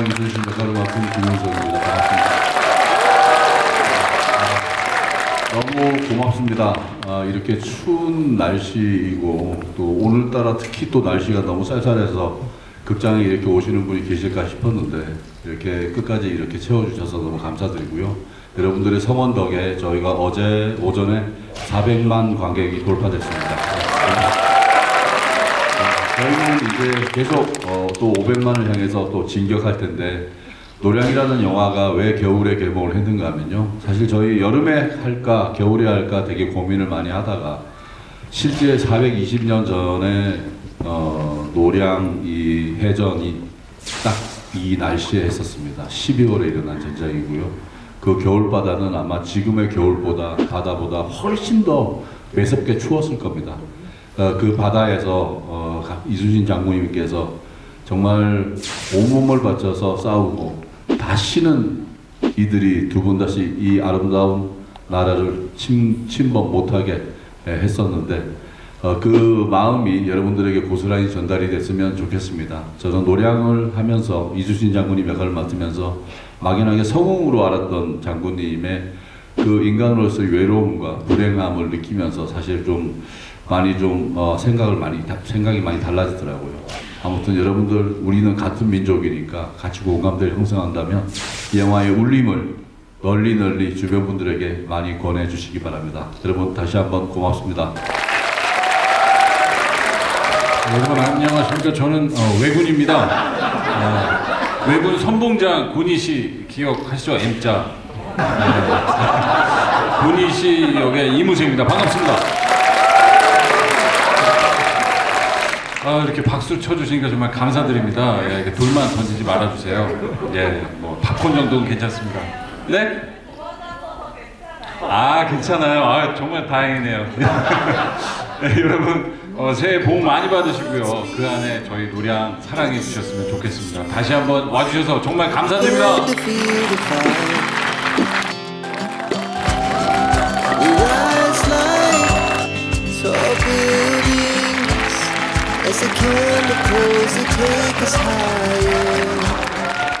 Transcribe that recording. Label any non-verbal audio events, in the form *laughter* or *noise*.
영광 있으신 역할을 맡은 김용석입니다. 반갑습니다. 아, 너무 고맙습니다. 아, 이렇게 추운 날씨이고 또 오늘따라 특히 또 날씨가 너무 쌀쌀해서 극장에 이렇게 오시는 분이 계실까 싶었는데 이렇게 끝까지 이렇게 채워주셔서 너무 감사드리고요. 여러분들의 성원 덕에 저희가 어제 오전에 400만 관객이 돌파됐습니다. 저희는 이제 계속 어, 또 500만을 향해서 또 진격할 텐데 노량이라는 영화가 왜 겨울에 개봉을 했는가 하면요. 사실 저희 여름에 할까 겨울에 할까 되게 고민을 많이 하다가 실제 420년 전에 어, 노량 이 해전이 딱 이 날씨에 했었습니다. 12월에 일어난 전쟁이고요. 그 겨울 바다는 아마 지금의 겨울보다 바다보다 훨씬 더 매섭게 추웠을 겁니다. 어, 그 바다에서 어, 가- 이순신 장군님께서 정말 온몸을 바쳐서 싸우고 다시는 이들이 두 번 다시 이 아름다운 나라를 침, 침범 못하게 예, 했었는데 어, 그 마음이 여러분들에게 고스란히 전달이 됐으면 좋겠습니다. 저는 노량을 하면서 이순신 장군님 역할을 맡으면서 막연하게 성웅으로 알았던 장군님의 그 인간으로서의 외로움과 불행함을 느끼면서 사실 좀 많이 좀 어, 생각을 많이 다- 생각이 많이 달라지더라고요. 아무튼 여러분들 우리는 같은 민족이니까 같이 공감대를 형성한다면 이 영화의 울림을 널리 널리 주변 분들에게 많이 권해 주시기 바랍니다. 여러분 다시 한번 고맙습니다. 여러분 안녕하십니까? 저는 어, 외군입니다. 어, 외군 선봉장 군이시 기억하시죠? M자. 네. 군이시 역의 이무세입니다. 반갑습니다. 아, 이렇게 박수 쳐주시니까 정말 감사드립니다. 예, 이렇게 돌만 던지지 말아주세요. 예, 뭐 팝콘 정도는 괜찮습니다. 네? 아, 괜찮아요. 아, 정말 다행이네요. *laughs* 네, 여러분 어, 새해 복 많이 받으시고요. 그 안에 저희 노량 사랑해 주셨으면 좋겠습니다. 다시 한번 와주셔서 정말 감사드립니다. as the candle glows, they take us higher.